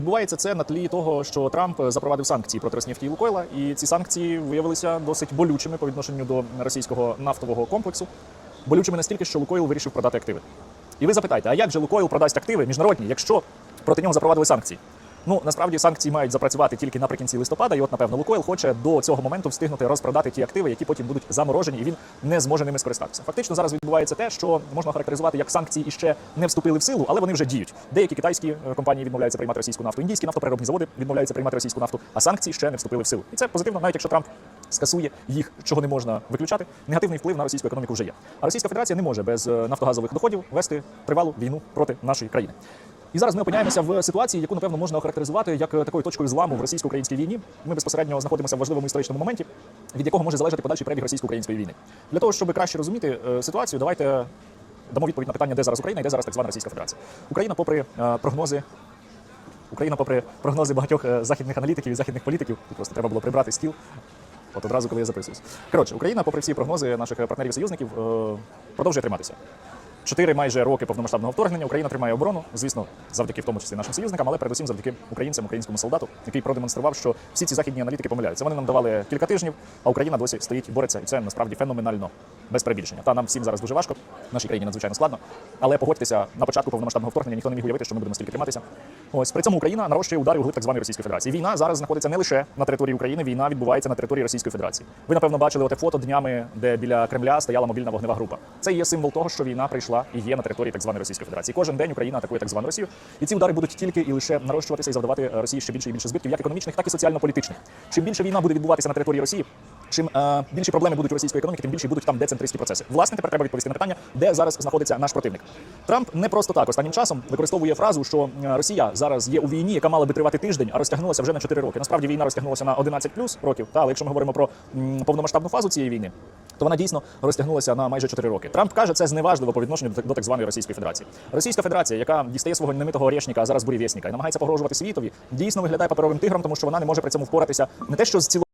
Відбувається це на тлі того, що Трамп запровадив санкції проти Роснефті і Лукойла, і ці санкції виявилися досить болючими по відношенню до російського нафтового комплексу. Болючими настільки, що Лукойл вирішив продати активи. І ви запитаєте, а як же Лукойл продасть активи міжнародні, якщо проти нього запровадили санкції? Ну насправді санкції мають запрацювати тільки наприкінці листопада, і от напевно Лукойл хоче до цього моменту встигнути розпродати ті активи, які потім будуть заморожені, і він не зможе ними скористатися. Фактично зараз відбувається те, що можна характеризувати як санкції іще не вступили в силу, але вони вже діють. Деякі китайські е, компанії відмовляються приймати російську нафту, індійські нафтопереробні заводи відмовляються приймати російську нафту, а санкції ще не вступили в силу. І це позитивно, навіть якщо Трамп скасує їх, чого не можна виключати. Негативний вплив на російську економіку вже є. А Російська Федерація не може без е, нафтогазових доходів вести тривалу війну проти нашої країни. І зараз ми опиняємося в ситуації, яку напевно можна охарактеризувати як е, такою точкою зламу в російсько-українській війні. Ми безпосередньо знаходимося в важливому історичному моменті, від якого може залежати подальший перебіг російсько-української війни. Для того, щоб краще розуміти е, ситуацію, давайте дамо відповідь на питання, де зараз Україна і де зараз так звана Російська Федерація. Україна, попри е, прогнози. Україна, попри прогнози багатьох західних аналітиків і західних політиків, тут просто треба було прибрати стіл. От одразу, коли я записуюсь. Коротше, Україна, попри всі прогнози наших партнерів-союзників, продовжує триматися. Чотири майже роки повномасштабного вторгнення Україна тримає оборону, звісно, завдяки в тому числі нашим союзникам, але передусім завдяки українцям, українському солдату, який продемонстрував, що всі ці західні аналітики помиляються. Вони нам давали кілька тижнів, а Україна досі стоїть бореться, і це насправді феноменально без перебільшення. Та нам всім зараз дуже важко, нашій країні надзвичайно складно. Але погодьтеся, на початку повномасштабного вторгнення ніхто не міг уявити, що ми будемо стільки триматися. Ось при цьому Україна нарощує удари у глиб так званої Російської Федерації. Війна зараз знаходиться не лише на території України, війна відбувається на території Російської Федерації. Ви напевно бачили оте фото днями, де біля Кремля стояла мобільна вогнева група. Це є символ того, що війна прийшла і є на території так званої Російської Федерації. Кожен день Україна атакує так звану Росію, і ці удари будуть тільки і лише нарощуватися і завдавати Росії ще більше і більше збитків, як економічних, так і соціально-політичних. Чим більше війна буде відбуватися на території Росії, Чим е, більші проблеми будуть у російської економіки, тим більші будуть там децентристські процеси. Власне, тепер треба відповісти на питання, де зараз знаходиться наш противник. Трамп не просто так останнім часом використовує фразу, що е, Росія зараз є у війні, яка мала би тривати тиждень, а розтягнулася вже на 4 роки. Насправді війна розтягнулася на 11 плюс років. Та але якщо ми говоримо про м, повномасштабну фазу цієї війни, то вона дійсно розтягнулася на майже 4 роки. Трамп каже, це зневажливо по відношенню до, так званої Російської Федерації. Російська Федерація, яка дістає свого немитого орешника, а зараз бурєвєсника, і намагається погрожувати світові, дійсно виглядає паперовим тигром, тому що вона не може при цьому впоратися не те, що з цілою